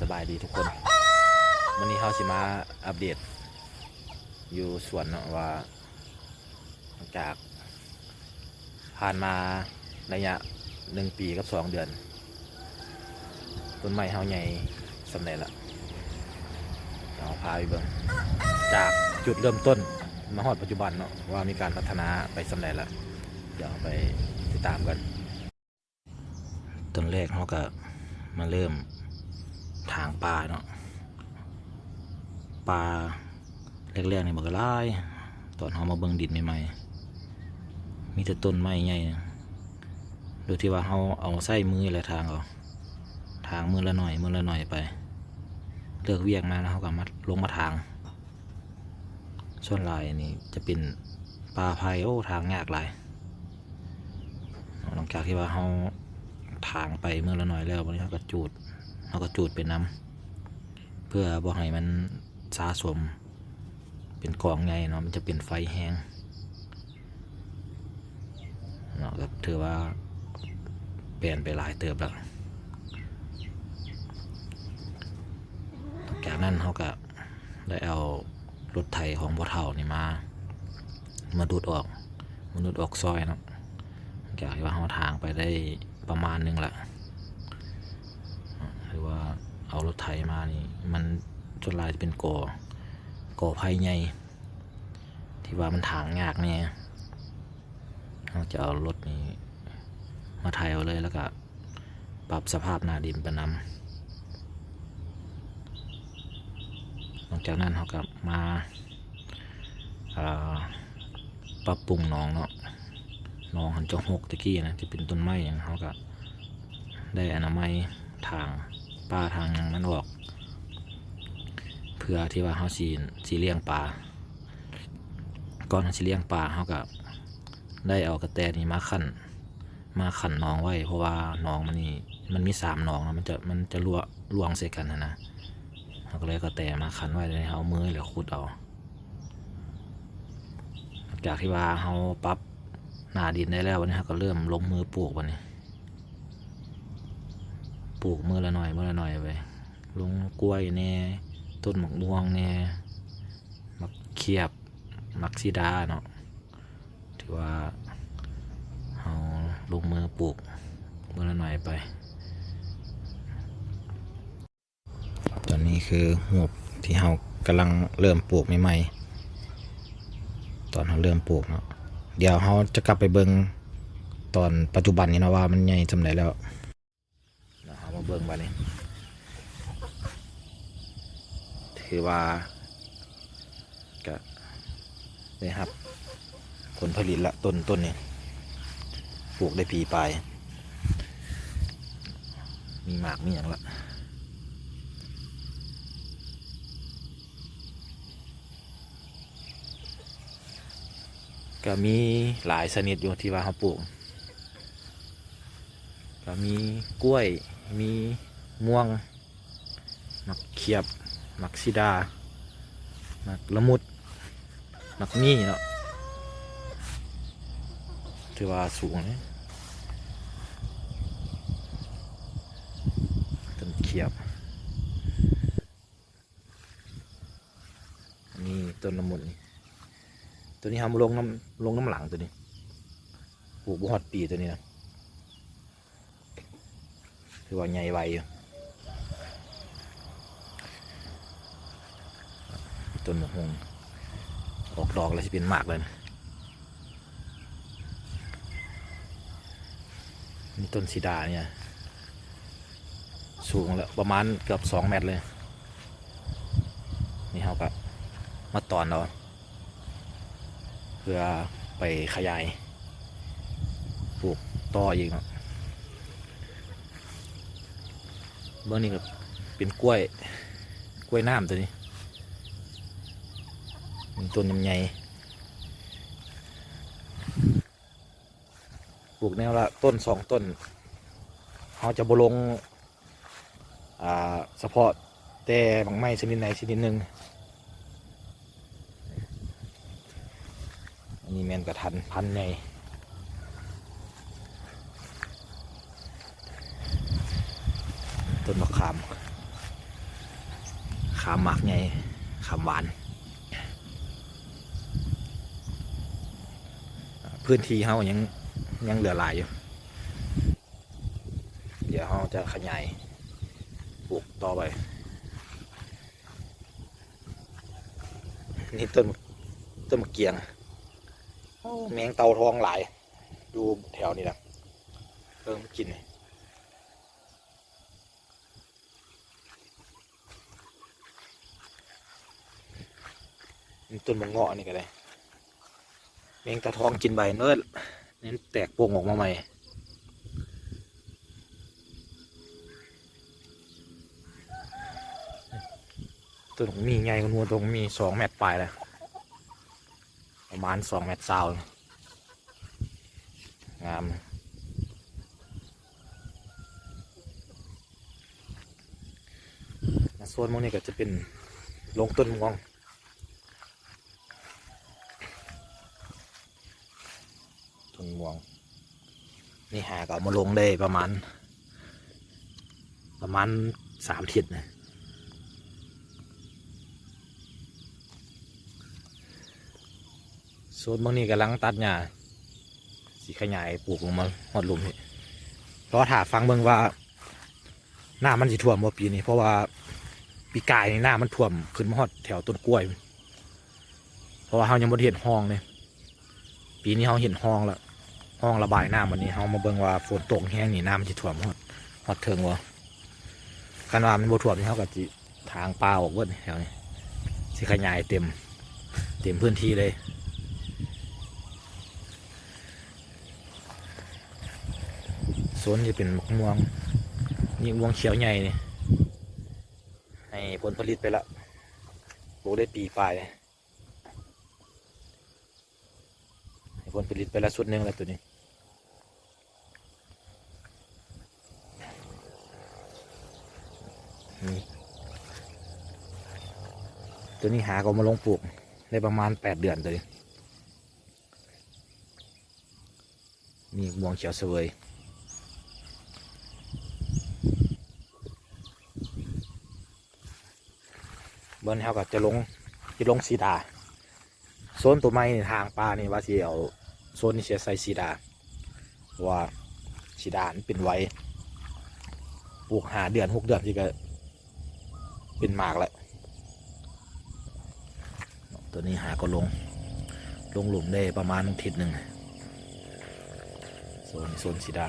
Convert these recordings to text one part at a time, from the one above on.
สบายดีทุกคนวันนี้เขาสิมาอัปเดต อยู่สวนเนาะว่าหลังจาก ผ่านมาระยะหนึ่งปีกับสองเดือน ต้นไม้เฮาใหญ่สำเร็จละเอาพาไปเบิ่งจากจุดเริ่มต้นมาฮอดปัจจุบันเนาะว่ามีการพัฒนาไปสำเร็จแล้วเดี๋ยวไปติดตามกัน ต้นแรกเขาก็มาเริ่ม ทางป่าเนาะป่าแรกๆนี่มันก็ร้ายตอนเขามาเบิ่งดินใหม่ๆมีแต่ต้นไม้ใหญ่โดยที่ว่าเขาเอาใส่มือและทางเอาทางมือละหน่อยมือละหน่อยไป เลือกเวียงมาแล้วเขาก็มาลงมาทาง ส่วนลายนี่จะเป็นป่าไผ่โอ้ทางยากหลายหลังจากที่ว่าเขาทางไปเมื่อละหน่อยแล้ววันนี้เขาก็จูด เขาก็จูดเป็นน้ำเพื่อบ่ให้มันสะสม เป็นกองไงเนาะมันจะเป็นไฟแห้งเนาะก็ถือว่าเปลี่ยนไปหลายเติบแล้วจากนั้นเขาก็ได้เอารถไถของบ่เท่านี่มา มาดูดออกมาดูดออกซอยเนาะจากที่ว่าเขาทางไปได้ประมาณนึงแหละ รือว่าเอารถไถมานี่ มันจนลายจะเป็นก่อก่อไผ่ใหญ่ที่ว่ามันทางยากเนี่ยเราจะเอารถนี้ มาไถเอาเลยแล้วก็ปรับสภาพหนาดินไปนำหลังจากนั้นเขาก็มาาปรับปรุงหน้องเนาะหนองหันจะหกตะกี้นะที่เป็นต้นไม้อย่างเขาก็ได้อนามัยทาง ป่าทางยังมันออก เพื่อที่ว่าเขาสีสีเลี้ยงปลาก่อนสีเลี้ยงปลาเขาก็ได้เอากระแตนี่มาขันมาขันหนองไว้ เพราะว่าหนองมันนี่มันมีสามหนองนะมันจะมันจะรัวรวงใส่กันนะนะเขาก็เลยกระแตมาขันไว้เลยเอามือหรือขุดเอาจากที่ว่าเขาปรับหนาดินได้แล้ววันนี้ครับก็เริ่มลงมือปลูกวันนี้ ปลูกมือละหน่อยมือละหน่อยไปลงกล้วยแน่ต้นหมกม่วงแน่มักเขียบมักซีดาเนาะถือว่าเอาลงมือปลูกมือละหน่อยไป ตอนนี้คือหูบที่เรากำลังเริ่มปลูกใหม่ๆตอนเราเริ่มปลูกเนาะเดี๋ยวเขาจะกลับไปเบิงตอนปัจจุบันนี้นะว่ามันใหญ่จำไหนแล้ว มาเบิงไปนี่ถือว่าก็ได้ครับ ผลผลิตละต้นต้นนี้ปลูกได้ปีปลายมีหมากมีอย่างละก็มีหลายชนิดอยู่ที่ว่าเขาปลูกก็มีกล้วย มีม่วง หมักเขียบ หมักซิดา หมักละมุด หมักมี่เนาะถือว่าสูงเลยต้นเขียบนนี้ต้นละมุดนี่ ตัวนี้ทำลงน้ำลงน้ำหลังตัวนี้ปลูกบุหอดปีตัวนี้นะ ถือว่าใหญ่ไวอยู่ต้นมะฮงออกดอกแล้วจะเป็นมากเลยนะนี่ต้นสีดาเนี่ย สูงแล้วประมาณเกือบสองเมตรเลย นี่เขาก็มาตอนเราเพื่อไปขยายปลูกต่ออีกเนาะเบื้องนี้ก็เป็นกล้วยกล้วยน้ำตัวนี้มีต้นลำไยปลูกแนวละต้นสองต้นเขาจะบลงอ่าเฉพาะแต่บางไม้ชนิดไหนชนิดหนึ่งอันนี้แมนกระทันพันใหญ่ ต้นมะขาม ขามหมักไงขามหวาน พื้นที่เฮายังยังเหลือหลายอยู่ เดี๋ยวเฮาจะขยายปลูกต่อไป นี่ต้นต้นมะเกียงโอ้แมงเตาทองหลาย ดูแถวนี้นะเพิ่งกินนี่นี่ ต้นมะเงาะนี่ก็ได้แมงตาทองกินใบเนื้อเน้นแตกโป่งออกมาใหม่ตัวของมีไงกันวัวตรงมีสองเมตรปลายเลยประมาณสองเมตรซาวงามนะโซนพวกนี้ก็จะเป็นลงต้นมะม่วง ต้นม่วง นี่หาก็เอามาลงได้ประมาณ ประมาณสามทิศนะโซนบางนี้กำลังตัดหญ้าสีขยายปลูกลงมาหอดหลุมนี่เพราะถ้าฟังเบิ่งว่าหน้ามันสิท่วมว่าปีนี้ เพราะว่าปีกายนี่หน้ามันท่วมขึ้นมาหอดแถวต้นกล้วย เพราะว่าเรายังบ่ได้เห็นห้องเลยปีนี้เราเห็นห้องแล้ว ห้องระบายน้ำวันนี้เรามาเบิ่งว่าฝนตกแห้งนี่น้ำมันจะท่วมหอดหอดเทิงวะคันว่ามันบ่ท่วมนี่เขาก็จิทางปลาออกเบิดแถวนี้สิขยายเต็ม เต็มพื้นที่เลยสวนจะเป็นมะม่วงนี่ม่วงเขียวใหญ่นี่ให้ผลผลิตไปละปลูกได้ปีปลายให้ผลผลิตไปละสุดหนึ่งแล้วตัวนี้ ตัวนี้หาก็มาลงปลูกได้ประมาณแปดเดือนตัวนี้นี่ม่วงเขียวเสวยเบิ้ลเขาก็จะลงจะลงสีดาโซนตัวไม้นี่ทางปลานี่ว่าสิเอาโซนนี้เสียใส่สีดาราะว่าสีดานเป็นไว้ปลูกหาเดือนหกเดือนที่ก็เป็นหมากแล้ว ตัวนี้หาก็ลง ลงหลุมได้ประมาณทิศหนึ่งโซนโซนสีดา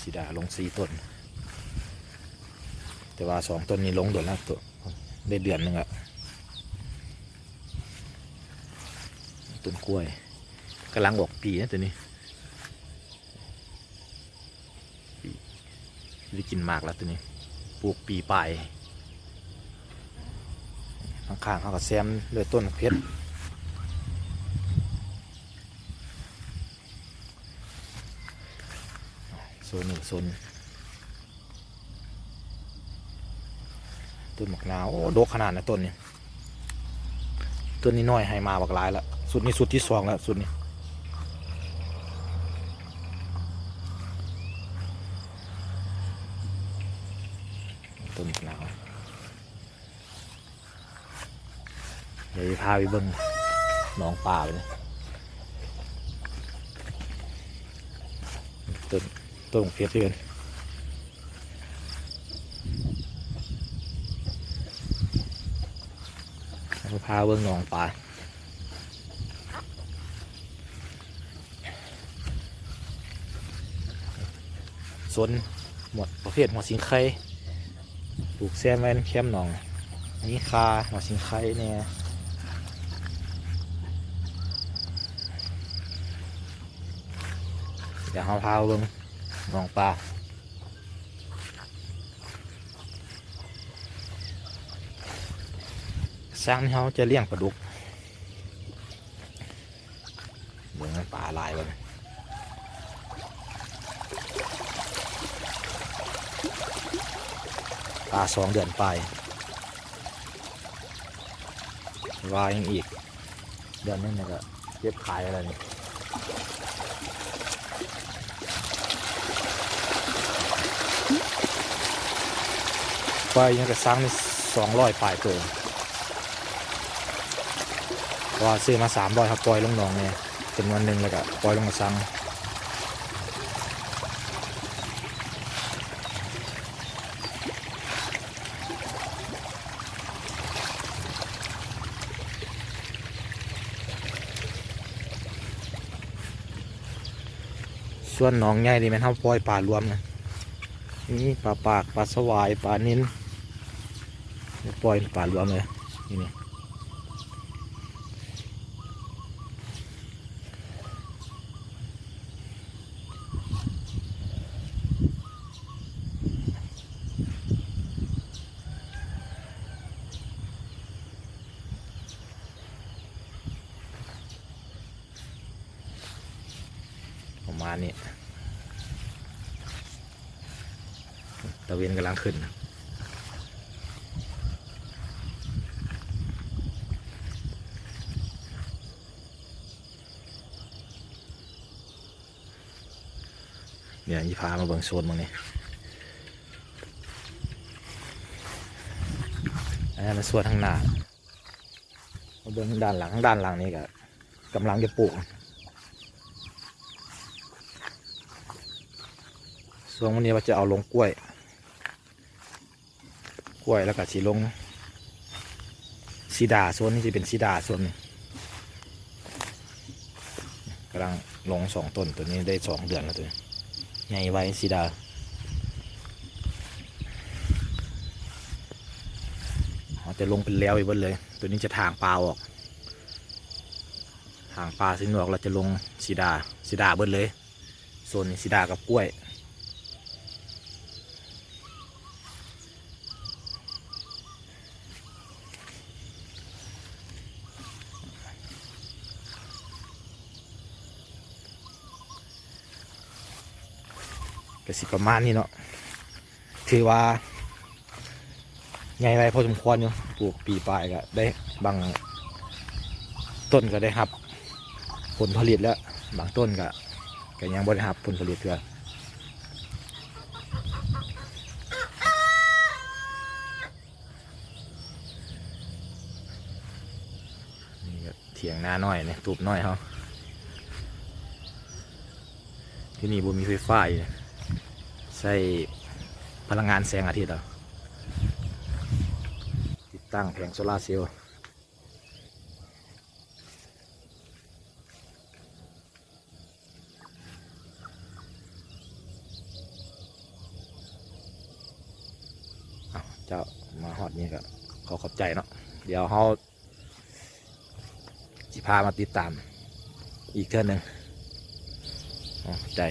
สีดาลงสีต้น แต่ว่าสองต้นนี้ลงเดือนแล้วตัวได้เดือนหนึ่งอะต้นกล้วยกำลังออกปีนะตัวนี้ ได้กินมากแล้วตัวนี้ปลูกปีปลายข้างๆเขาก็แซมด้วยต้นเพชรโซนหนึ่งโซนต้นหมกนาวโอ้ดกขนาดนะต้นนี้ต้นนี้น้อยให้มาบักหลายแล้วสุดนี้สุดที่สองแล้วสุดนี้มะนาวเดี๋ยวพาไปเบิ่งหนองป่าไปเลยต้นต้นเพชรเพื่อนเราพาเบิ่งหนองป่าสนหมดประเภทหมดสิงไข่ปลูกแซมแวนแคมหนอง นี่คาหนองสิงไข่เนี่ย เดี๋ยวเราพาเบิ่งหนองปลาสร้างที่เขาจะเลี้ยงปลาดุกเบิ่งมันปลาลายเลยปลาสองเดือนไปวายอีก เดือนนึงเนี่ยก็เก็บขายอะไรนี่ ปล่อยยังกระซังนี่สองร้อยปลายตัวเพราะว่าซื้อมาสามร้อยครับปล่อยลงหนองเนี่ยจำนวนหนึ่งแล้วก็ปล่อยลงกระซังส่วนหนองใหญ่นี่มันเท่าปล่อยปลารวมนะนี่ปลาปากปลาสวายปลานิ้น ปล่อยปลารวมเลยนี่นี่ประมาณนี้ตะเวนกำลังขึ้น เนี่ยยี่พามาเบิ่งโซนมึงนี่อันนั้นมันส่วนทางหน้ามาเบิ่งด้านหลังด้านหลังนี่ก็กำลังจะปลูกส่วนวันนี้ว่าจะเอาลงกล้วย กล้วยแล้วก็สีลงซีดาส่วนนี้จะเป็นซีดาส่วนนี้กำลังลงสองต้นตัวนี้ได้สองเดือนแล้วตัวนี้ ใหญ่ไว้สีดาเขาจะลงเป็นแล้วอีกเบดเลย ตัวนี้จะทางปลาออก ทางปลาซึ่งออกเราจะลงสีดาสีดาเบิดเลยส่วนสีดากับกล้วย ก็สิประมาณนี้เนาะถือว่าใหญ่ไรพอสมควรอยู่ปลูกปีปลายก็ได้บางต้นก็ได้รับ ผลผลิตแล้ว บางต้นก็ก็ยังบ่ได้รับผลผลิตเพื่อนี่ก็เถียงหน้าน้อยเนี่ยตูบน้อยเขาที่นี่บ่มีไฟฟ้าอยู่ ใช้พลังงานแสงอาทิตย์เรอติดตั้งแผงโซลาร์เซลล์เจ้ามาฮอดนี่ก็ขอขอบใจเนาะเดี๋ยวเขาจิพามาติดตามอีกเทื่อหนึ่งใจ